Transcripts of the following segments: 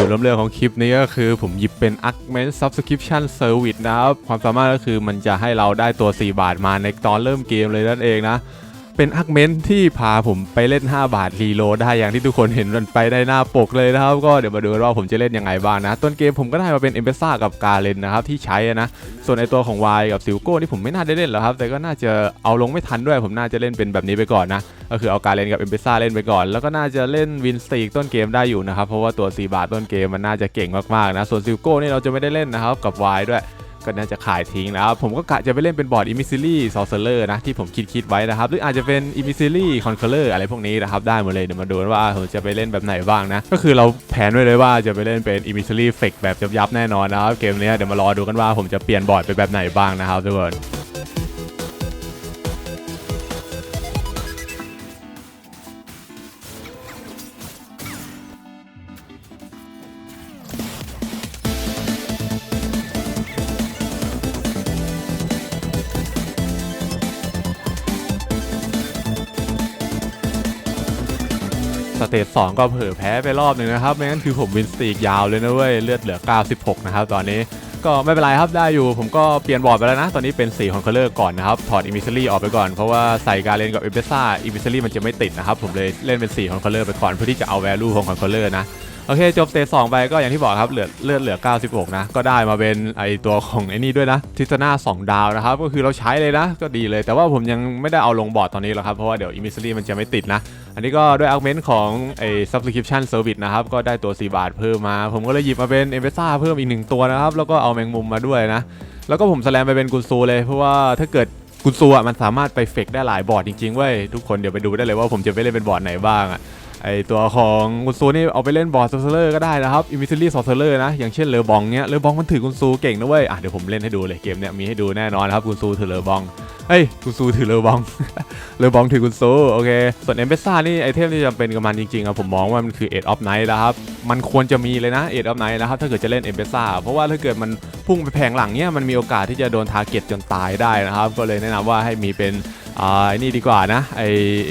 จุดเริ่มเรื่องของคลิปนี้ก็คือผมหยิบเป็น Augment Subscription Service นะครับ ความสามารถก็คือมันจะให้เราได้ตัว 4 บาทมาในตอนเริ่มเกมเลยนั่นเองนะ เป็น Augment ที่พาผมไปเล่น 5 บาทรีโลได้อย่างที่ทุกคนเห็นมันไปได้หน้าปกเลยนะครับ ก็เดี๋ยวมาดูกันว่าผมจะเล่นยังไงบ้างนะ ต้นเกมผมก็ได้มาเป็นเอ p มเ s ซ่ากับกาเลนนะครับที่ใช้นะ ส่วนไอตัวของ Y กับซิลโก้นี่ผมไม่น่าได้เล่นหรอกครับ แต่ก็น่าจะเอาลงไม่ทันด้วย ผมน่าจะเล่นเป็นแบบนี้ไปก่อนนะ ก็คือเอาการเล่นกับเอ p มเ s ซ่าเล่นไปก่อน แล้วก็น่าจะเล่นวินสตีกต้นเกมได้อยู่นะครับ เพราะว่าตัว4บาทต้นเกมมันน่าจะเก่งมากๆนะ ส่วนซิลโก้นี่เราจะไม่ได้เล่นนะครับกับ Y ด้วย ก็น่าจะขายทิ้งนะครับผมก็กะจะไปเล่นเป็นบอร์ด i m i s i l y s o r c e r e r นะ ที่ผมคิดคิดไว้นะครับ หรืออาจจะเป็น i m i s i l y Conqueror อะไรพวกนี้นะครับ ได้หมดเลย เดี๋ยวมาดูว่าผมจะไปเล่นแบบไหนบ้างนะ ก็คือเราแผนไว้เลยว่าจะไปเล่นเป็นอิมิซิลี่เฟกแบบยับๆแน่นอนนะครับเกมนี้เดี๋ยวมารอดูกันว่าผมจะเปลี่ยนบอร์ดไปแบบไหนบ้างนะครับทุกคน สเตจ2ก็เผลอแพ้ไปรอบหนึ่งนะครับไม่งั้นคือผมวินสตีกยาวเลยนะเว้ยเลือดเหลือ 96 นะครับตอนนี้ก็ไม่เป็นไรครับได้อยู่ ผมก็เปลี่ยนบอร์ดไปแล้วนะ ตอนนี้เป็นสีของเคอร์เลอร์ก่อนนะครับ ถอดอิมิซ i รี่ออกไปก่อน เพราะว่าใส่การเล่นกับเอเบซ่าอิมิซ i รี่มันจะไม่ติดนะครับ ผมเลยเล่นเป็นสีของเคอร์เลอร์ไปก่อนเพื่อที่จะเอาแวลูของเคอร์เลอร์นะ โอเคจบเตจ2ไปก็อย่างที่บอกครับเหลือเลือดเหลือ 96 นะ ก็ได้มาเป็นไอตัวของไอนี่ด้วยนะทิศนา2 ดาวนะครับ ก็คือเราใช้เลยนะ ก็ดีเลยแต่ว่าผมยังไม่ได้เอาลงบอร์ดตอนนี้หรอกครับ เพราะว่าเดี๋ยวอิมิซ i รี่มันจะไม่ติดนะ อันนี้ก็ด้วย argument ของไอ้ subscription service นะครับ ก็ได้ตัว 4 บาทเพิ่มมา ผมก็เลยหยิบมาเป็นเอเ s ซ่าเพิ่มอีกหนึ่งตัวนะครับแล้วก็เอาแมงมุมมาด้วยนะ แล้วก็ผมแสลมไปเป็นกุนซูเลยเพราะว่าถ้าเกิดกุนซูอะมันสามารถไปเฟกได้หลายบอร์ดจริงๆเว้ยทุกคนเดี๋ยวไปดูได้เลยว่าผมจะไปเล่นเป็นบอร์ดไหนบ้างอะ ไอตัวของกุนซูนี่เอาไปเล่นบอร์ดซอร์เซอร์ก็ได้นะครับอิมิซิลี่ซอร์เซอร์นะ อย่างเช่นเลอบองเนี้ยเลอบองมันถือกุนซูเก่งนะเว้ยอะเดี๋ยวผมเล่นให้ดูเลยเกมเนี้ยมีให้ดูแน่นอนนะครับกุนซูถือเลอบองเฮ้ยกุนซูถือเลอบองเลอบองถือกุนซูโอเคส่วนเอมเบซ่านี่ไอเทมที่จำเป็นกับมันจริงๆอะผมมองว่ามันคือเอ็ดออฟไนท์นะครับมันควรจะมีเลยนะเอ็ดออฟไนท์นะครับถ้าเกิดจะเล่นเอมเบซ่าเพราะว่าถ้าเกิดมันพุ่งไปแผงหลังเนี้ยมันมีโอกาสที่จะโดนทาร์เก็ตจนตายได้นะครับก็เลยแนะนำว่าให้มีเป็นอ่านี่ดีกว่านะไอ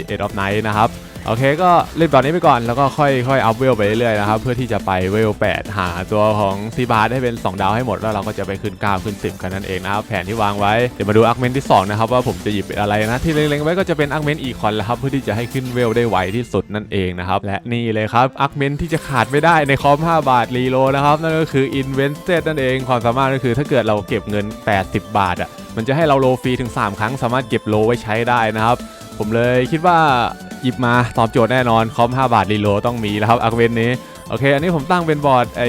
เอ็ดออฟไนท์นะครับ โอเคก็เล่นแบบนี้ไปก่อนแล้วก็ค่อยค่อยอัพเวลไปเรื่อยๆนะครับเพื่อที่จะไปเวล 8 หาตัวของซีบาร์ให้เป็น 2 ดาวให้หมด แล้วเราก็จะไปขึ้น 9 ขึ้น 10 กันนั่นเองนะครับแผนที่วางไว้เดี๋ยวมาดูอาร์เมนที่ 2 นะครับ ว่าผมจะหยิบอะไรนะ ที่เล็งๆไว้ก็จะเป็นอาร์เมนอีคอนแล้วครับเพื่อที่จะให้ขึ้นเวลได้ไวที่สุดนั่นเองนะครับและนี่เลยครับอาร์เมนที่จะขาดไม่ได้ในคอม 5 บาทรีโลนะครับนั่นก็คือ Invented นั่นเองความสามารถก็คือถ้าเกิดเราเก็บเงิน 80 บาทอะมันจะให้เราโลฟรีถึง 3 ครั้งสามารถเก็บโลไว้ใช้ได้นะครับ ผมเลยคิดว่าหยิบมาตอบโจทย์แน่นอน คอม 5 บาทรีโลต้องมีแล้วครับอาร์เวนนี้ โอเค อันนี้ผมตั้งเป็นบอร์ดไอ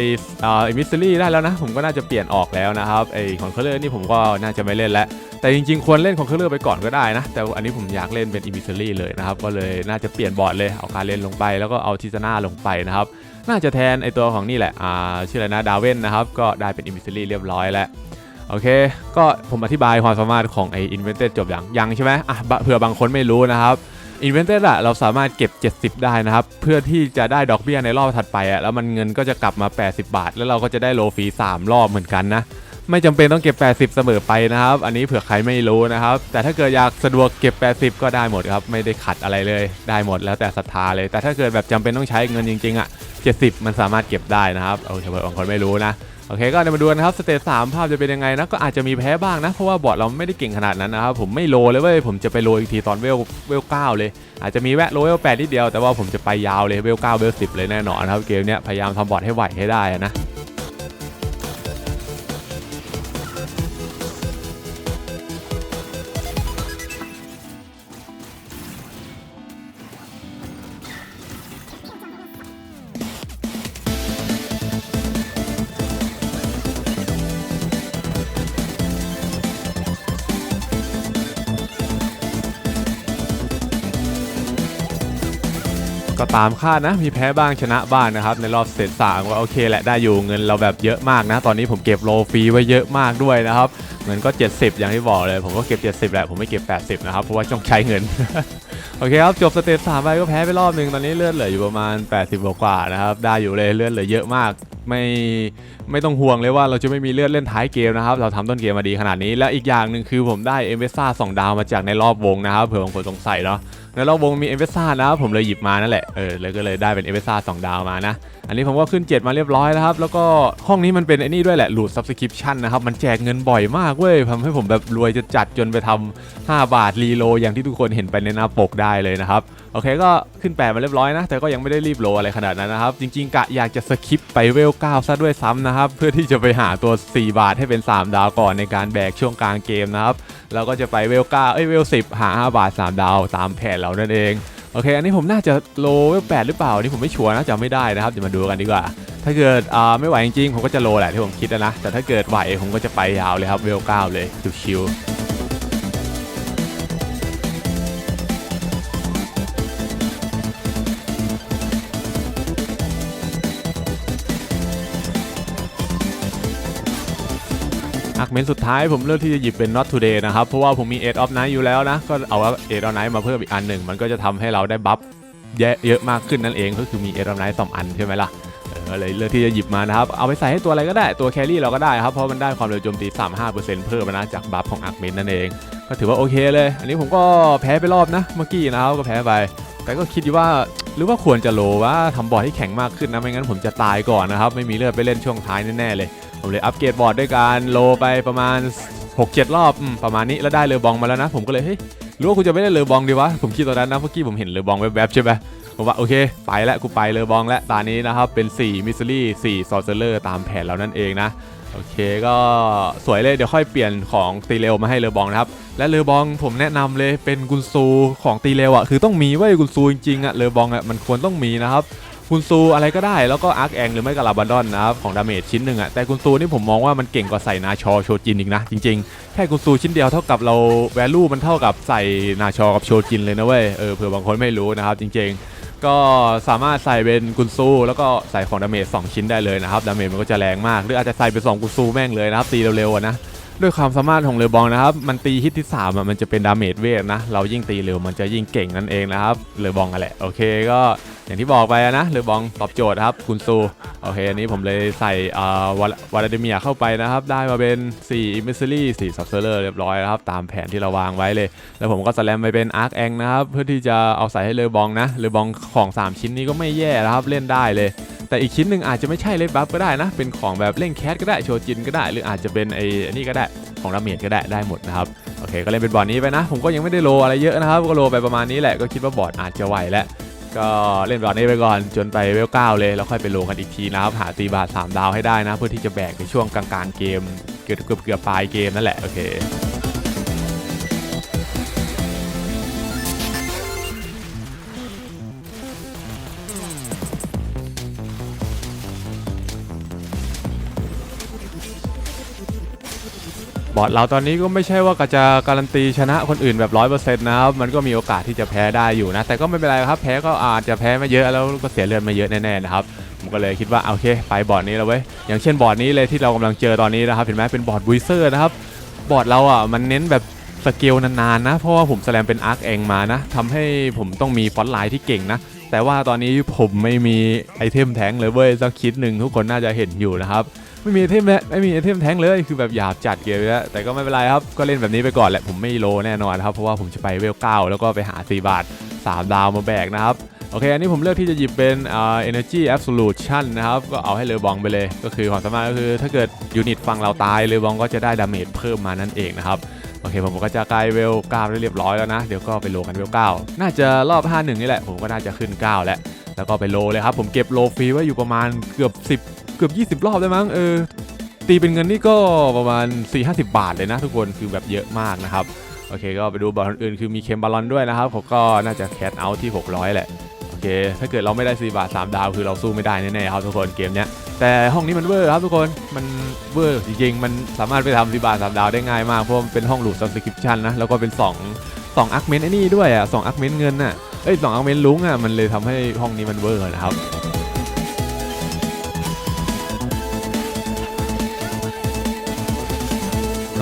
อ่ามิสซิลี่ได้แล้วนะ ผมก็น่าจะเปลี่ยนออกแล้วนะครับไอของเคอร์เลอร์นี่ผมก็น่าจะไม่เล่นแล้ว แต่จริงๆ ควรเล่นของเคอร์เลอร์ไปก่อนก็ได้นะ แต่อันนี้ผมอยากเล่นเป็นอิมิสซิลี่เลยนะครับ ก็เลยน่าจะเปลี่ยนบอร์ดเลย เอาการเล่นลงไปแล้วก็เอาทิซาน่าลงไปนะครับ น่าจะแทนไอตัวของนี่แหละ อ่า ชื่ออะไรนะ ดาเวนนะครับ ก็ได้เป็นอิมิสซิลี่เรียบร้อยแล้ว โอเค ก็ผมอธิบายความสามารถของไอ้ Invented จบยังยังใช่ไหมอะเผื่อบางคนไม่รู้นะครับ Invented อะเราสามารถเก็บ 70 ได้นะครับ เพื่อที่จะได้ดอกเบี้ยในรอบถัดไปอะแล้วมันเงินก็จะกลับมา 80 บาท แล้วเราก็จะได้โลฟรี3รอบเหมือนกันนะไม่จำเป็นต้องเก็บ 80 เสมอไปนะครับ อันนี้เผื่อใครไม่รู้นะครับ แต่ถ้าเกิดอยากสะดวกเก็บ 80 ก็ได้หมดครับ ไม่ได้ขัดอะไรเลย ได้หมดแล้วแต่ศรัทธาเลย แต่ถ้าเกิดแบบจำเป็นต้องใช้เงินจริงๆอะ70 มันสามารถเก็บได้นะครับเอาเฉพาะบางคนไม่รู้นะ โอเคก็เดี๋ยวมาดูนะครับสเตจสามภาพจะเป็นยังไงนะก็อาจจะมีแพ้บ้างนะ เพราะว่าบอร์ดเราไม่ได้เก่งขนาดนั้นนะครับผมไม่โลเลยเว้ยผมจะไปโลอีกทีตอนเวลเวลเก้าเลย อาจจะมีแวะโลเวลแปดนิดเดียวแต่ว่าผมจะไปยาวเลยเวลเก้าเวลสิบเลยแน่นอนครับเกมเนี้ยพยายามทำบอร์ดให้ไหวให้ได้นะ ก็ตามคาดนะมีแพ้บ้างชนะบ้างนะครับในรอบสเตสามก็โอเคแหละได้อยู่เงินเราแบบเยอะมากนะ ตอนนี้ผมเก็บโลฟรีไว้เยอะมากด้วยนะครับเงินก็ 70 อย่างที่บอกเลย ผมก็เก็บ 70แหละผมไม่เก็บ 80 นะครับ เพราะว่าต้องใช้เงิน โอเคครับ จบสเตจสามไปก็แพ้ไปรอบหนึ่งตอนนี้เลือดเหลืออยู่ประมาณ 80 กว่านะครับ ได้อยู่เลยเลือดเหลือเยอะมากไม่ไม่ต้องห่วงเลยว่าเราจะไม่มีเลือดเล่นท้ายเกมนะครับ เราทำต้นเกมมาดีขนาดนี้ และอีกอย่างหนึ่งคือผมได้เอเมซ่า2ดาวมาจากในรอบวงนะครับเผื่อบางคนสงสัยเนาะ แล้วเราวงมีเอเวซ่านะครับผมเลยหยิบมานั่นแหละเออเลยก็เลยได้เป็นเอเวซ่าสองดาวมานะ อันนี้ผมก็ขึ้น7มาเรียบร้อยแล้วครับ แล้วก็ห้องนี้มันเป็นไอ้นี่ด้วยแหละหลุดซับสคริปชันนะครับมันแจกเงินบ่อยมากเว้ยทำให้ผมแบบรวยจะจัดจนไปทำ5บาทรีโลอย่างที่ทุกคนเห็นไปในหน้าปกได้เลยนะครับ โอเคก็ขึ้น8มาเรียบร้อยนะ แต่ก็ยังไม่ได้รีบโลอะไรขนาดนั้นนะครับ จริงๆกะอยากจะสคิปไปเวล9ซะด้วยซ้ำนะครับ เพื่อที่จะไปหาตัว 4 บาทให้เป็น 3 ดาวก่อนในการแบกช่วงกลางเกมนะครับแล้วก็จะไปเวล9เอ้ยเวล10หา5บาท 3 ดาวตามแผนเรานั่นเองโอเค อันนี้ผมน่าจะโลเวล8หรือเปล่านี่ผมไม่ชัวร์นะจำไม่ได้นะครับ เดี๋ยวมาดูกันดีกว่า ถ้าเกิดอ่าไม่ไหวจริงๆผมก็จะโลแหละที่ผมคิดนะ แต่ถ้าเกิดไหวผมก็จะไปยาวเลยครับเวล9เลยชิวๆ อักเมนสุดท้ายผมเลือกที่จะหยิบเป็น not today นะครับ เพราะว่าผมมี 8 of night อยู่แล้วนะ ก็เอา 8 of night มาเพิ่มอีกอันหนึ่ง มันก็จะทำให้เราได้บัฟเยอะมากขึ้นนั่นเอง ก็คือมี 8 of night สองอันใช่ไหมล่ะเออเลยเลือกที่จะหยิบมานะครับ เอาไปใส่ให้ตัวอะไรก็ได้ ตัวแครี่เราก็ได้ครับ เพราะมันได้ความเร็วโจมตี 35%เพิ่มนะจากบัฟของอักเมนนั่นเอง ก็ถือว่าโอเคเลย อันนี้ผมก็แพ้ไปรอบนะ เมื่อกี้นะครับก็แพ้ไป แต่ก็คิดอยู่ว่าหรือว่าควรจะโลว่าทำบอร์ดให้แข็งมากขึ้นนะ ไม่งั้นผมจะตายก่อนนะครับ ไม่มีเลือดไปเล่นช่วงท้ายแน่ๆเลย ผมเลยอัปเกรดบอร์ดด้วยการโลไปประมาณ 6-7 รอบอประมาณนี้แล้วได้เลอบองมาแล้วนะ ผมก็เลยเฮ้ยรือว่ากูจะไม่ได้เลอบองดีวะผมคิดตอนนั้นนะเมื่อกี้ผมเห็นเลอบองแวบๆใช่ไหมผมว่าโอเค ไปแล้วกูไปเลอบองแล้วตอนนี้นะครับเป็น 4 มิสซิลี่4ซอร์เซอร์ตามแผนเรานั่นเองนะโอเคก็สวยเลยเดี๋ยวค่อยเปลี่ยนของตีเร็วมาให้เลอบองนะครับ และเลอบองผมแนะนำเลยเป็นกุนซูของตีเร็วอะคือต้องมีไว้กุนซูจริงๆอะเลอบองอะมันควรต้องมีนะครับ กุนซูอะไรก็ได้แล้วก็อาร์คแองหรือไม่ก็ลาบาดอนนะครับของดาเมจชิ้นหนึ่งอะแต่กุนซูนี่ผมมองว่ามันเก่งกว่าใส่นาชอโชจินอีกนะ จริงๆ แค่กุนซูชิ้นเดียวเท่ากับเราแวลูมันเท่ากับใส่นาชอกับโชจินเลยนะเว้ยเออเผื่อบางคนไม่รู้นะครับจริงๆ ก็สามารถใส่เป็นกุนซูแล้วก็ใส่ของดาเมจ2ชิ้นได้เลยนะครับดาเมจมันก็จะแรงมาก หรืออาจจะใส่เป็น2กุนซูแม่งเลยนะครับตีเร็วๆนะ ด้วยความสามารถของเลอบองนะครับ มันตีฮิตที่3อะมันจะเป็นดาเมจเวทนะ เรายิ่งตีเร็วมันจะยิ่งเก่งนั่นเองนะครับเลอบองกันแหละ โอเคก็อย่างที่บอกไปนะเลอบองตอบโจทย์ครับ คุณซูโอเคอันนี้ผมเลยใส่วาลาดิเมียเข้าไปนะครับ ได้มาเป็น4อิมเมซิลี่4ซับเซอร์เรียบร้อยแล้วครับ ตามแผนที่เราวางไว้เลย แล้วผมก็สแลมไปเป็นอาร์คแองนะครับ เพื่อที่จะเอาใส่ให้เลอบองนะเลอบองของ 3 ชิ้นนี้ก็ไม่แย่นะครับเล่นได้เลย แต่อีกชิ้นหนึ่งอาจจะไม่ใช่เลดบัฟก็ได้นะ เป็นของแบบเล่นแคสก็ได้โชจินก็ได้ หรืออาจจะเป็นไอ้นี่ก็ได้ของดาเมจก็ได้ได้หมดนะครับโอเค ก็เล่นเป็นบอร์ดนี้ไปนะ ผมก็ยังไม่ได้โลอะไรเยอะนะครับ ก็โลไปประมาณนี้แหละก็คิดว่าบอร์ดอาจจะไหวแล้วก็เล่นบอร์ดนี้ไปก่อนจนไปเวลเก้าเลยแล้วค่อยไปโลกันอีกทีนะครับหาตีบาท3ดาวให้ได้นะ เพื่อที่จะแบกในช่วงกลางๆเกม เกือบเกือบเกือบปลายเกมนั่นแหละโอเค อร์ดเราตอนนี้ก็ไม่ใช่ว่าจะการันตีชนะคนอื่นแบบร้อยเปอร์เซ็นต์นะครับมันก็มีโอกาสที่จะแพ้ได้อยู่นะ แต่ก็ไม่เป็นไรครับแพ้ก็อาจจะแพ้มาเยอะแล้วก็เสียเลือดมาเยอะแน่ๆนะครับผมก็เลยคิดว่าโอเคไปบอร์ดนี้แล้วเว้ยอย่างเช่นบอร์ดนี้เลยที่เรากำลังเจอตอนนี้นะครับเห็นไหมเป็นบอร์ดบุยเซอร์นะครับบอร์ดเราอะมันเน้นแบบสเกลนานๆนะเพราะว่าผมแสลมเป็นอาร์คเองมานะทำให้ผมต้องมีฟอนต์ไลน์ที่เก่งนะแต่ว่าตอนนี้ผมไม่มีไอเทมแทงเลยเว้ยสักคิดหนึ่งทุกคนน่าจะเห็นอยู่นะครับ ไม่มีไอเทมเลยไม่มีไอเทมแทงเลยคือแบบหยาบจัดเกมเลยนะแต่ก็ไม่เป็นไรครับก็เล่นแบบนี้ไปก่อนแหละผมไม่โลแน่นอนครับเพราะว่าผมจะไปเวลเก้าแล้วก็ไปหา4บาท3ดาวมาแบกนะครับโอเค อันนี้ผมเลือกที่จะหยิบเป็นอ่า energy absolution นะครับ ก็เอาให้เลอบองไปเลย ก็คือความสามารถก็คือถ้าเกิดยูนิตฝั่งเราตายเลอบองก็จะได้ดาเมจเพิ่มมานั่นเองนะครับ โอเค ผมก็จะกล้เวล9ได้เรียบร้อยแล้วนะ เดี๋ยวก็ไปโลกันเวล9น่าจะรอบ 5 1 นี่แหละ ผมก็น่าจะขึ้น 9 แล้ว แล้วก็ไปโลเลยครับ ผมเก็บโลฟรีไว้อยู่ประมาณเกือบ 10 เกือบ 20 รอบได้มั้งเออตีเป็นเงินนี่ก็ประมาณ 4-50 บาทเลยนะทุกคนคือแบบเยอะมากนะครับโอเคก็ไปดูบอลอื่นๆคือมีเคมบาลอนด้วยนะครับผมก็น่าจะแคทเอาที่ 600 แหละโอเค ถ้าเกิดเราไม่ได้ 4 บาท 3 ดาว คือเราสู้ไม่ได้แน่ๆครับทุกคนเกมเนี้ยแต่ห้องนี้มันเวอร์ครับทุกคนมันเวอร์จริงๆมันสามารถไปทำ4บาท 3 ดาวได้ง่ายมากเพราะมันเป็นห้องหลุด subscription นะแล้วก็เป็น2 2อักเมนไอ้นี่ด้วยอะ2อักเมนเงินน่ะเอ้ย2อักเมนลุงอะมันเลยทำให้ห้องนี้มันเวอร์นะครับ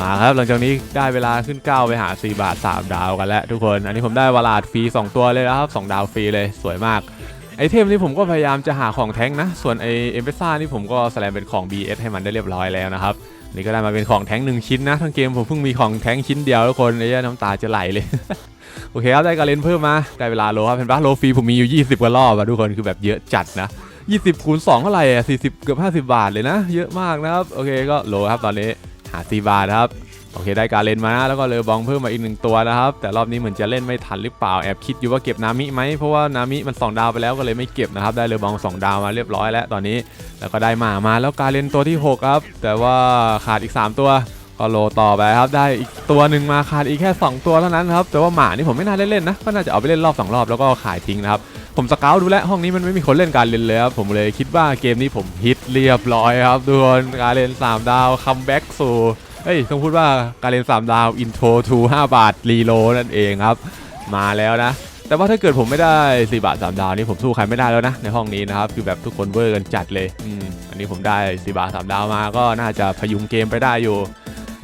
มาครับหลังจากนี้ได้เวลาขึ้นก้าวไปหา 4 บาท 3 ดาวกันแล้วทุกคน อันนี้ผมได้วาลาดฟรี 2 ตัวเลยนะครับ 2 ดาวฟรีเลยสวยมากไอเทมนี่ผมก็พยายามจะหาของแท้งนะ ส่วนไอเอ็มเปซ่านี่ผมก็แสลมเป็นของ BS ให้มันได้เรียบร้อยแล้วนะครับนี่ก็ได้มาเป็นของแท้งหนึ่งชิ้นนะ ทั้งเกมผมเพิ่งมีของแท้งชิ้นเดียวทุกคนไอ้เหี้ยน้ำตาจะไหลเลย โอเคครับได้การเล่นเพิ่มมา ได้เวลาโลครับเห็นปะโลฟรีผมมีอยู่ 20 กว่ารอบอะทุกคนคือแบบเยอะจัดนะ20คูณ2เท่าไหร่อะ40 เกือบ 50 บาทเลยนะ เยอะมากนะครับโอเคก็โลครับตอนนี้ หา4บานะครับ โอเคได้การเล่นมานะแล้วก็เลอบองเพิ่มมาอีกหนึ่งตัวนะครับ แต่รอบนี้เหมือนจะเล่นไม่ทันหรือเปล่าแอบคิดอยู่ว่าเก็บนามิไหมเพราะว่านามิมัน 2 ดาวไปแล้วก็เลยไม่เก็บนะครับ ได้เลอบอง 2 ดาวมาเรียบร้อยแล้วตอนนี้ แล้วก็ได้หมามาแล้วการเล่นตัวที่ 6 ครับ แต่ว่าขาดอีก 3 ตัวก็โลต่อไปครับได้อีกตัวหนึ่งมาขาดอีกแค่ 2 ตัวเท่านั้นครับแต่ว่าหมานี่ผมไม่น่าเล่นนะก็น่าจะเอาไปเล่นรอบสองรอบแล้วก็ขายทิ้งนะครับ ผมสเกลดูแล้วห้องนี้มันไม่มีคนเล่นการเล่นเลยครับผมเลยคิดว่าเกมนี้ผมฮิตเรียบร้อยครับทุกคนการเล่น3 ดาวคัมแบ็กสู่เฮ้ยต้องพูดว่าการเล่น3 ดาวอินโทรทู5บาทรีโลนั่นเองครับ มาแล้วนะ แต่ว่าถ้าเกิดผมไม่ได้4บาท3ดาวนี่ผมสู้ใครไม่ได้แล้วนะในห้องนี้นะครับคือแบบทุกคนเวอร์กันจัดเลยอืมอันนี้ผมได้4บาท3ดาวมาก็น่าจะพยุงเกมไปได้อยู่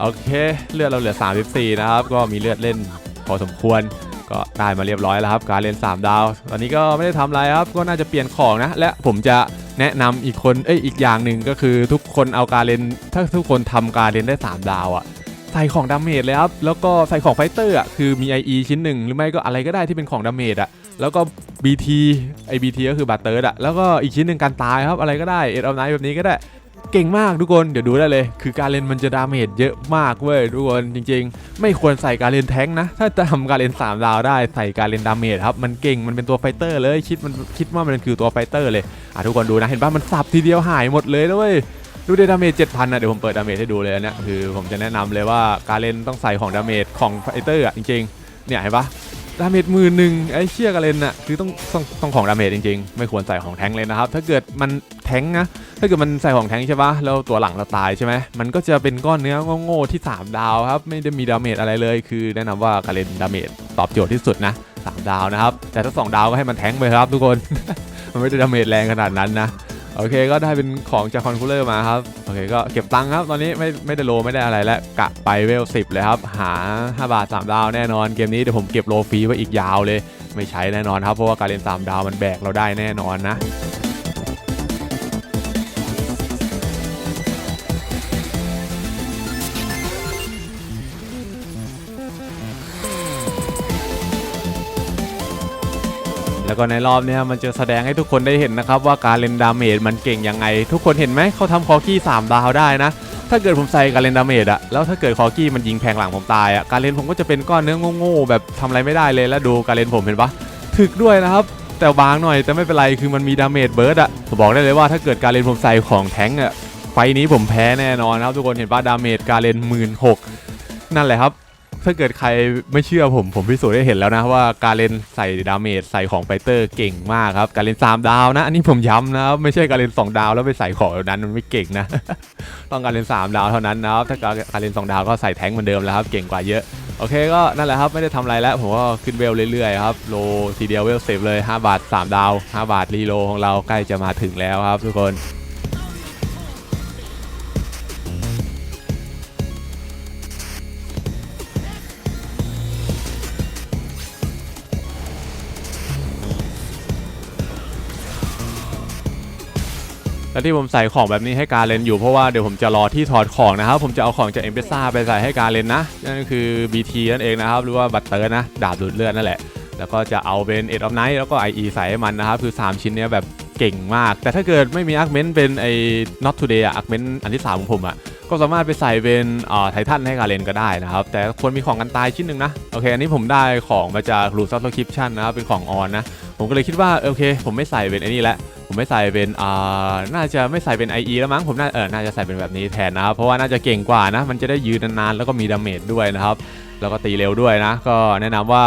โอเค เลือดเราเหลือ 34 นะครับ ก็มีเลือดเล่นพอสมควร ก็ได้มาเรียบร้อยแล้วครับ การเล่น3 ดาว ตอนนี้ก็ไม่ได้ทำอะไรครับ ก็น่าจะเปลี่ยนของนะ และผมจะแนะนำอีกคน เอ้ย อีกอย่างหนึ่งก็คือทุกคนเอาการเล่นถ้าทุกคนทำการเล่นได้ 3 ดาวอะใส่ของดาเมจเลยครับ แล้วก็ใส่ของไฟเตอร์อะคือมี IE ชิ้นหนึ่งหรือไม่ก็อะไรก็ได้ที่เป็นของดาเมจอะแล้วก็ BT ไอ BT ก็คือบัตเตอร์อะแล้วก็อีกชิ้นหนึ่งการตายครับ อะไรก็ได้ เอ็ดเอาไนแบบนี้ก็ได้ เก่งมากทุกคนเดี๋ยวดูได้เลย คือการเล่นมันจะดาเมจเยอะมากเว้ยทุกคนจริง ๆ ไม่ควรใส่การเล่นแท้งนะ ถ้าจะทำการเล่น3ดาวได้ใส่การเล่นดาเมจครับมันเก่งมันเป็นตัวไฟเตอร์เลยคิดมันคิดว่ามันคือตัวไฟเตอร์เลยอะทุกคนดูนะเห็นป่ะมันสับทีเดียวหายหมดเลยด้วยดูเดดาเมจ7,000นนะเดี๋ยวผมเปิดดาเมจให้ดูเลยอันนะคือผมจะแนะนำเลยว่าการเล่นต้องใส่ของดาเมจของไฟเตอร์อะจริงๆเนี่ยเห็นปะ ดาเมจมือหนึ่งไอ้เชี่ยการเลนน่ะคือต้องต้องต้องของดาเมจจริงๆ ไม่ควรใส่ของแท้งเลยนะครับ ถ้าเกิดมันแท้งนะถ้าเกิดมันใส่ของแท้งใช่ปะแล้วตัวหลังเราตายใช่ไหมมันก็จะเป็นก้อนเนื้อโง่ๆที่ 3 ดาวครับ ไม่ได้มีดาเมจอะไรเลย คือแนะนำว่าการเลนดาเมจตอบโจทย์ที่สุดนะ3ดาวนะครับ แต่ถ้า 2 ดาวก็ให้มันแท้งไปครับทุกคน มันไม่ได้ดาเมจแรงขนาดนั้นนะ โอเคก็ได้เป็นของจากคอนคูลเลอร์มาครับ โอเคก็เก็บตังค์ครับ ตอนนี้ไม่ไม่ได้โลไม่ได้อะไรแล้วกะไปเวล10เลยครับ หา 5 บาท 3 ดาวแน่นอนเกมนี้เดี๋ยวผมเก็บโลฟรีไว้อีกยาวเลย ไม่ใช้แน่นอนครับ เพราะว่าการเล่น3ดาวมันแบกเราได้แน่นอนนะ แล้วก็ในรอบเนี้ยมันจะแสดงให้ทุกคนได้เห็นนะครับว่าการเล่นดาเมจมันเก่งยังไง ทุกคนเห็นไหมเขาทำคอกี้3ดาวได้นะ ถ้าเกิดผมใส่การเล่นดาเมจอะแล้วถ้าเกิดคอกี้มันยิงแพงหลังผมตายอะการเล่นผมก็จะเป็นก้อนเนื้อโง่ๆแบบทำอะไรไม่ได้เลยแล้วดูการเล่นผมเห็นปะถึกด้วยนะครับแต่บางหน่อยแต่ไม่เป็นไรคือมันมีดาเมจเบิร์ดอะผมบอกได้เลยว่าถ้าเกิดการเล่นผมใส่ของแท้งอะไฟนี้ผมแพ้แน่นอนนะครับทุกคนเห็นปะดาเมจการเล่นหมื่นหกนั่นแหละครับ ถ้าเกิดใครไม่เชื่อผม ผมพิสูจน์ได้เห็นแล้วนะว่าการเล่นใส่ดาเมจใส่ของไฟเตอร์เก่งมากครับ การเล่น3ดาวนะ อันนี้ผมย้ำนะครับไม่ใช่การเล่น2ดาวแล้วไปใส่ของนั้นมันไม่เก่งนะ ต้องการเล่น3ดาวเท่านั้นนะครับถ้าการเล่น2ดาวก็ใส่แท้งเหมือนเดิมแล้วครับเก่งกว่าเยอะโอเคก็นั่นแหละครับไม่ได้ทำอะไรแล้วผมก็ขึ้นเวลเรื่อยๆครับโลทีเดียวเวลเซฟเลย 5 บาท 3 ดาว 5 บาทรีโลของเราใกล้จะมาถึงแล้วครับทุกคน แล้วที่ผมใส่ของแบบนี้ให้การเลนอยู่เพราะว่าเดี๋ยวผมจะรอที่ถอดของนะครับ ผมจะเอาของจากเอ็มเบซ่าไปใส่ให้การเลนนะ นั่นก็คือ BT นั่นเองนะครับ หรือว่าบัตเตอร์นะ ดาบดูดเลือดนั่นแหละ แล้วก็จะเอาเป็นเอ็ดออฟไนท์แล้วก็ IE ใส่ให้มันนะครับ คือ 3 ชิ้นเนี้ยแบบเก่งมาก แต่ถ้าเกิดไม่มีอาร์เมนเป็นไอ้ not today อะอาร์เมนอันที่ 3 ของผมอะก็สามารถไปใส่เป็นไททันให้การเลนก็ได้นะครับ แต่ควรมีของกันตายชิ้นหนึ่งนะ โอเค อันนี้ผมได้ของมาจากรูซับสคริปชั่นนะครับเป็นของออนนะ ผมก็เลยคิดว่าโอเค ผมไม่ใส่เป็นไอ้นี่แล้ว ผมไม่ใส่เป็นอ่าน่าจะไม่ใส่เป็น IE แล้วมั้งผมน่าเออน่าจะใส่เป็นแบบนี้แทนนะครับเพราะว่าน่าจะเก่งกว่านะมันจะได้ยืนนานๆแล้วก็มีดาเมจด้วยนะครับแล้วก็ตีเร็วด้วยนะ ก็แนะนำว่า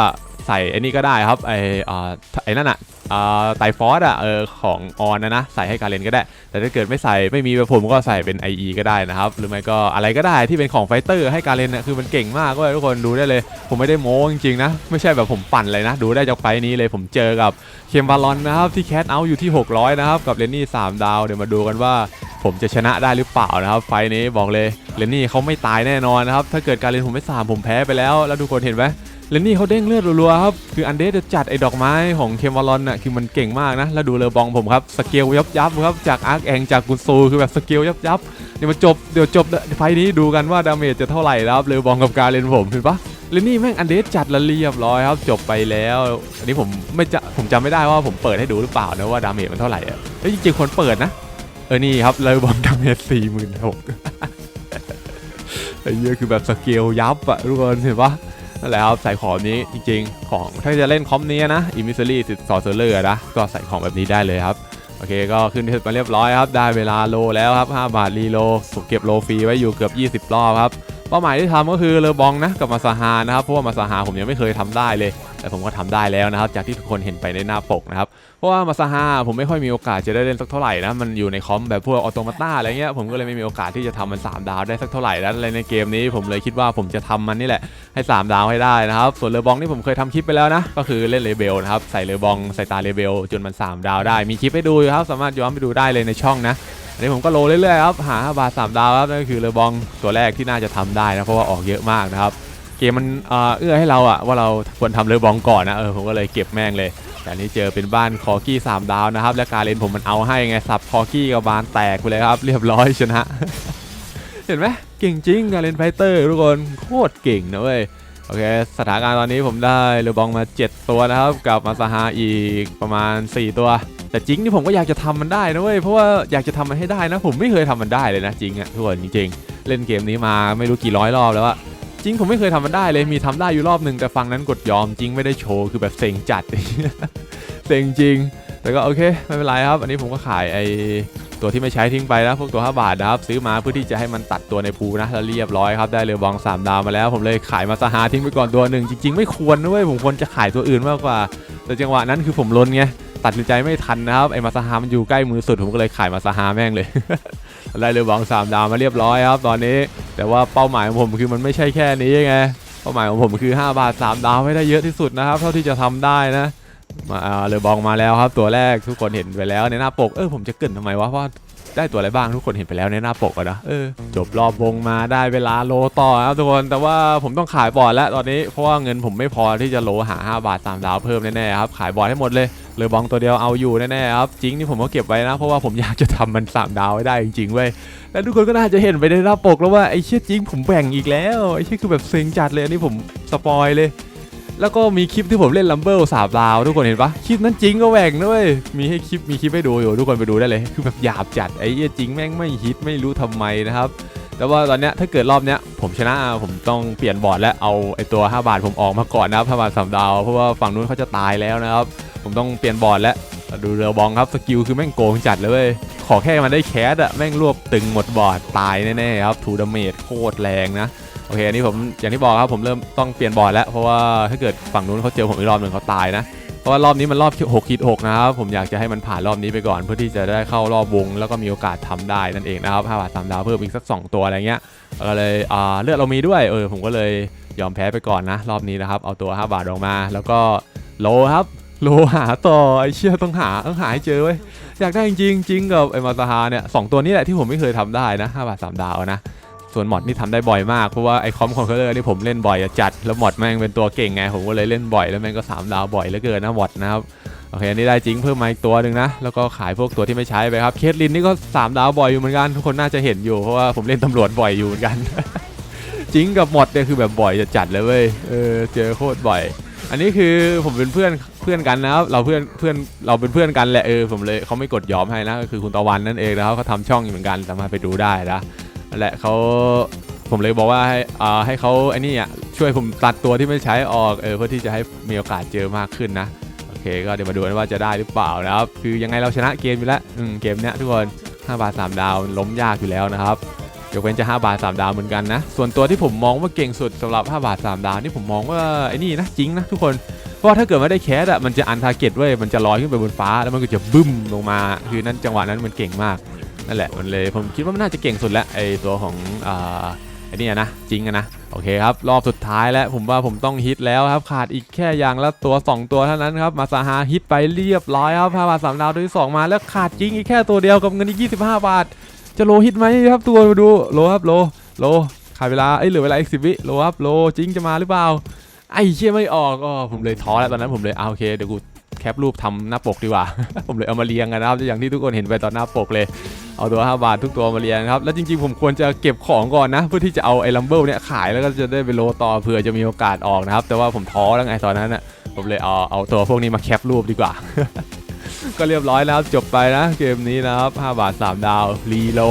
ใส่ไอ้นี่ก็ได้ครับไอ้อ่าไอ้นั่นอะอ่าไตฟอสอะเออของออนนะนะใส่ให้การเลนก็ได้ แต่ถ้าเกิดไม่ใส่ไม่มีแบบผมก็ใส่เป็น IE ก็ได้นะครับ หรือไม่ก็อะไรก็ได้ที่เป็นของไฟเตอร์ให้การเลนนะคือมันเก่งมากเว้ยทุกคนดูได้เลย ผมไม่ได้โม้จริงๆนะ ไม่ใช่แบบผมปั่นเลยนะ ดูได้จากไฟนี้เลยผมเจอกับเคมบาลอนนะครับที่แคทเอาอยู่ที่ 600 นะครับ กับเลนนี่ 3 ดาวเดี๋ยวมาดูกันว่าผมจะชนะได้หรือเปล่านะครับ ไฟนี้บอกเลยเลนนี่เขาไม่ตายแน่นอนนะครับถ้าเกิดการเลนผมไม่สามผมแพ้ไปแล้ว แล้วทุกคนเห็นไหม แล้วนี่เขาเด้งเลือดรัวๆครับ คืออันเดสจะจัดไอ้ดอกไม้ของเคมอลอนน่ะคือมันเก่งมากนะ แล้วดูเลอบองผมครับ สเกลยับยับครับ จากอาร์คแองจากกุนซูคือแบบสเกลยับยับเดี๋ยวมาจบเดี๋ยวจบไฟล์นี้ดูกันว่าดาเมจจะเท่าไหร่แล้วครับเลอบองกับการเลนผมเห็นปะแล้วนี่แม่งอันเดสจัดละเรียบร้อยครับ จบไปแล้ว อันนี้ผมไม่จะผมจำไม่ได้ว่าผมเปิดให้ดูหรือเปล่านะว่าดาเมจมันเท่าไหร่อะเฮ้ยจริงๆคนเปิดนะเออนี่ครับเลอบองดาเมจสี่หมื่นหกไอ้เหี้คือแบบสเกลยับอะทุกคนเห็นปะ นั่นแหละครับใส่ของนี้จริงๆ ของถ้าจะเล่นคอมนี้นะอิมิซอรี่สิสอร์เซอร์นะก็ใส่ของแบบนี้ได้เลยครับโอเคก็ขึ้นเทสมาเรียบร้อยครับ ได้เวลาโลแล้วครับ 5 บาทรีโลสุกเก็บโลฟรีไว้อยู่เกือบ 20 รอบครับ เป้าหมายที่ทำก็คือเลอบองนะกับมาซาฮานะครับ เพราะว่ามาซาฮาผมยังไม่เคยทำได้เลย แต่ผมก็ทำได้แล้วนะครับ จากที่ทุกคนเห็นไปในหน้าปกนะครับ เพราะว่ามาซาฮาผมไม่ค่อยมีโอกาสจะได้เล่นสักเท่าไหร่นะ มันอยู่ในคอมแบบพวกออโตมาต้าอะไรเงี้ย ผมก็เลยไม่มีโอกาสที่จะทำมัน 3 ดาวได้สักเท่าไหร่แล้วอะไรในเกมนี้ผมเลยคิดว่าผมจะทำมันนี่แหละให้ 3 ดาวให้ได้นะครับ ส่วนเลอบองนี่ผมเคยทำคลิปไปแล้วนะ ก็คือเล่นเลเบลนะครับ ใส่เลอบองใส่ตาเลเบลจนมัน 3 ดาวได้ มีคลิปให้ดูครับ สามารถย้อนไปดูได้เลยในช่องนะอันนี้ผมก็โลเรื่อยๆครับ หาบาท3ดาวครับนั่นก็คือเลอบองตัวแรกที่น่าจะทำได้นะ เพราะว่าออกเยอะมากนะครับ เกมมันเอื้อให้เราอะว่าเราควรทำเลอบองก่อนนะ เออผมก็เลยเก็บแม่งเลย แต่อันนี้เจอเป็นบ้านคอกี้3ดาวนะครับ และการเล่นผมมันเอาให้ไงสับคอกี้กับบานแตกไปเลยครับ เรียบร้อยชนะ เห็นไหมเก่งจริงการเล่นไฟเตอร์ทุกคนโคตรเก่งนะเว้ยโอเค สถานการณ์ตอนนี้ผมได้เลอบองมา 7 ตัวนะครับ กับมาซาฮาอีกประมาณ 4 ตัว แต่จริงนี่ผมก็อยากจะทำมันได้นะเว้ย เพราะว่าอยากจะทำมันให้ได้นะ ผมไม่เคยทำมันได้เลยนะจริงอะทุกคนจริงๆ เล่นเกมนี้มาไม่รู้กี่ร้อยรอบแล้วอะ ริงผมไม่เคยทำมันได้เลยมีทำได้อยู่รอบหนึ่งแต่ฟังนั้นกดยอมจริงไม่ได้โชว์คือแบบเซ็งจัดเซ็งจริงแต่ก็โอเคไม่เป็นไรครับ อันนี้ผมก็ขายไอตัวที่ไม่ใช้ทิ้งไปนะพวกตัว 5 บาทนะครับซื้อมาเพื่อที่จะให้มันตัดตัวในภูนะแล้วเรียบร้อยครับได้เลยบอง3ดาวมาแล้ว ผมเลยขายมาสหาทิ้งไปก่อนตัวหนึ่งจริง ๆ ไม่ควรนะเว้ยผมควรจะขายตัวอื่นมากกว่า แต่จังหวะนั้นคือผมลนไงตัดสินใจไม่ทันนะครับไอ้มาซาฮามันอยู่ใกล้มือสุดผมก็เลยขายมาซาฮาแม่งเลย ได้เลยบอง3ดาวมาเรียบร้อยครับ ตอนนี้ แต่ว่าเป้าหมายของผมคือมันไม่ใช่แค่นี้ไงเป้าหมายของผมคือ 5 บาท 3 ดาวให้ได้เยอะที่สุดนะครับ เท่าที่จะทำได้นะมาเลอบองมาแล้วครับ ตัวแรกทุกคนเห็นไปแล้วในหน้าปกเออผมจะเกินทำไมวะเพราะได้ตัวอะไรบ้างทุกคนเห็นไปแล้วในหน้าปกอะนะเออจบรอบวงมาได้เวลาโลต่อครับทุกคนแต่ว่าผมต้องขายบอร์ดแล้วตอนนี้เพราะว่าเงินผมไม่พอที่จะโลหา 5 บาท3ดาวเพิ่มแน่ๆครับขายบอร์ดให้หมดเลย เลอบองตัวเดียวเอาอยู่แน่ๆครับจริงนี่ผมก็เก็บไว้นะ เพราะว่าผมอยากจะทำมัน 3 ดาวให้ได้จริงๆเว้ยแล้วทุกคนก็น่าจะเห็นไปในหน้าปกแล้วว่าไอ้เชี่ยจริงผมแบ่งอีกแล้วไอ้เชี่ยคือแบบเซ็งจัดเลยอันนี้ผมสปอยเลย แล้วก็มีคลิปที่ผมเล่นลัมเบิลสาบดาวทุกคนเห็นปะคลิปนั้นจริงก็แหวกนะด้วยมีให้คลิปมีคลิปให้ดูอยู่ทุกคนไปดูได้เลย คือแบบหยาบจัดไอ้เหี้ยจริงแม่งไม่ฮิตไม่รู้ทำไมนะครับแต่ว่าตอนเนี้ยถ้าเกิดรอบเนี้ยผมชนะผมต้องเปลี่ยนบอร์ดและเอาไอ้ตัว 5 บาทผมออกมาก่อนนะครับ5บาทสามดาว เพราะว่าฝั่งนู้นเขาจะตายแล้วนะครับ ผมต้องเปลี่ยนบอร์ดแล้วดูเรือบองครับสกิลคือแม่งโกงจัดเลยเว้ยขอแค่มันได้แคสอะแม่งรวบตึงหมดบอร์ดตายแน่ๆครับทูดาเมจโคตรแรงนะโอเคอันนี้ผมอย่างที่บอกครับผมเริ่มต้องเปลี่ยนบอร์ดแล้วเพราะว่าถ้าเกิดฝั่งนู้นเขาเจอผมอีกรอบหนึ่งเขาตายนะเพราะว่ารอบนี้มันรอบ6คิด6นะครับผมอยากจะให้มันผ่านรอบนี้ไปก่อนเพื่อที่จะได้เข้ารอบวง แล้วก็มีโอกาสทำได้นั่นเองนะครับ5บาท3ดาวเพิ่มอีกสัก 2 ตัวอะไรเงี้ยก็เลยเลือดเรามีด้วยเออผมก็เลยยอมแพ้ไปก่อนนะ รอบนี้นะครับเอาตัว 5 บาทออกมา แล้วก็โลครับ โลหาต่อไอเชี่ยต้องหาต้องหาให้เจอเว้ยอยากได้จริงๆจริงกับไอมาซาฮาเนี่ยสองตัวนี้แหละที่ผมไม่เคยทำได้นะ5บาท3ดาวนะส่วนมอดนี่ทำได้บ่อยมากเพราะว่าไอคอมคอนเคอร์นี่ผมเล่นบ่อยจัดแล้วมอดแม่งเป็นตัวเก่งไงผมก็เลยเล่นบ่อยแล้วแม่งก็3ดาวบ่อยเหลือเกินนะมอดนะครับโอเคอันนี้ได้จริงเพิ่มมาอีกตัวหนึ่งนะ แล้วก็ขายพวกตัวที่ไม่ใช้ไปครับเคสลินนี่ก็3ดาวบ่อยอยู่เหมือนกันทุกคนน่าจะเห็นอยู่เพราะว่าผมเล่นตำรวจบ่อยอยู่เหมือนกันจริงกับมอดเนี่ยคือแบบบ่อยจะจัดเลยเว้ยเออเจอโคตรบ่อย อันนี้คือผมเป็นเพื่อนเพื่อนกันนะครับเราเพื่อนเพื่อนเราเป็นเพื่อนกันแหละเออผมเลยเขาไม่กดยอมให้นะก็คือคุณตะวันนั่นเองนะครับเขาทำช่องอยู่เหมือนกันสามารถไปดูได้นะนั่นแหละเขาผมเลยบอกว่าให้อ่าให้เขาไอ้นี่อะช่วยผมตัดตัวที่ไม่ใช้ออกเออเพื่อที่จะให้มีโอกาสเจอมากขึ้นนะโอเค ก็เดี๋ยวมาดูกันว่าจะได้หรือเปล่านะครับคือยังไงเราชนะเกมอยู่แล้วอืมเกมเนี้ยทุกคน5บาท3ดาวล้มยากอยู่แล้วนะครับ กเว้นจะ 5 บาท 3 ดาวเหมือนกันนะ ส่วนตัวที่ผมมองว่าเก่งสุดสำหรับ 5 บาท 3 ดาวนี่ผมมองว่าไอ้นี่นะจริงนะทุกคน เพราะว่าถ้าเกิดไม่ได้แคสอะมันจะอันทาร์เก็ตเว้ยมันจะลอยขึ้นไปบนฟ้าแล้วมันก็จะบึ้มลงมา คือนั่นจังหวะนั้นมันเก่งมากนั่นแหละมันเลยผมคิดว่ามันน่าจะเก่งสุดแล้วไอตัวของอ่าไอ้นี่นะจริงอะนะโอเคครับรอบสุดท้ายแล้วผมว่าผมต้องฮิตแล้วครับขาดอีกแค่อย่างละตัว 2 ตัวเท่านั้นครับมาซาฮาฮิตไปเรียบร้อยครับ5บาท3ดาวตัวที่2มาแล้วขาดจริงอีกแค่ตัวเดียวกับเงินอีก25 บาท จะโลฮิตไหมครับตัวมาดูโลครับโลโลขาดเวลาเอ้ยเหลือเวลาอีกสิบวิโลครับโลจริงจะมาหรือเปล่าไอ้เชี่ยไม่ออกอ๋อผมเลยท้อแล้วตอนนั้นผมเลยเอาโอเคเดี๋ยวกูแคปรูปทำหน้าปกดีกว่า ผมเลยเอามาเรียงกันนะครับอย่างที่ทุกคนเห็นไปตอนหน้าปกเลย เอาตัว5บาททุกตัวมาเรียงครับ แล้วจริงๆผมควรจะเก็บของก่อนนะ เพื่อที่จะเอาไอ้ลัมเบิลเนี่ยขายแล้วก็จะได้ไปโลต่อเผื่อจะมีโอกาสออกนะครับ แต่ว่าผมท้อแล้วไงตอนนั้นอะผมเลยเอาเอาตัวพวกนี้มาแคปรูปดีกว่า ก็เรียบร้อยแล้วจบไปนะเกมนี้นะครับ 5 บาท 3 ดาว รีโล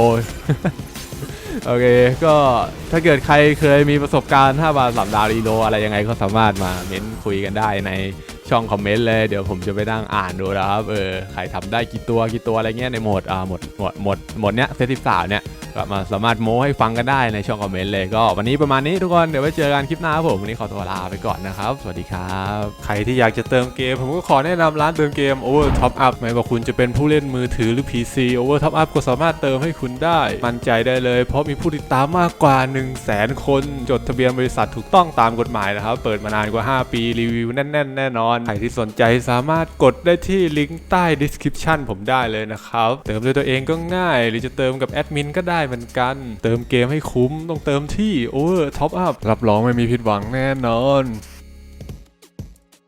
โอเค ก็ถ้าเกิดใครเคยมีประสบการณ์ 5 บาท 3 ดาว รีโล อะไรยังไงก็สามารถมาเม้นคุยกันได้ในช่องคอมเมนต์เลย เดี๋ยวผมจะไปนั่งอ่านดูนะครับ เออ ใครทำได้กี่ตัวกี่ตัวอะไรเงี้ยในโหมดอ่าโหมดโหมดโหมดโหมดเนี้ยเซตสิบสามเนี้ย ก็มาสามารถโม้ให้ฟังกันได้ในช่องคอมเมนต์เลยก็วันนี้ประมาณนี้ทุกคน เดี๋ยวไว้เจอกันคลิปหน้าครับผม วันนี้ขอตัวลาไปก่อนนะครับ สวัสดีครับ ใครที่อยากจะเติมเกม ผมก็ขอแนะนำร้านเติมเกม Over Top Up ไม่ว่าคุณจะเป็นผู้เล่นมือถือหรือ PC Over Top Up ก็สามารถเติมให้คุณได้ มั่นใจได้เลย เพราะมีผู้ติดตามมากกว่า 1 0 0 0 0แสนคนจดทะเบียนบริษัทถูกต้องตามกฎหมายนะครับเปิดมานานกว่า 5 ปีรีวิวแน่นๆแน่นอนใครที่สนใจสามารถกดได้ที่ลิงก์ใต้ description ผมได้เลยนะครับเติมด้วยตัวเองก็ง่าย หรือจะเติมกับแอดมินก็ได้เหมือนกัน เติมเกมให้คุ้มต้องเติมที่ Over Top Up รับรองไม่มีผิดหวังแน่นอน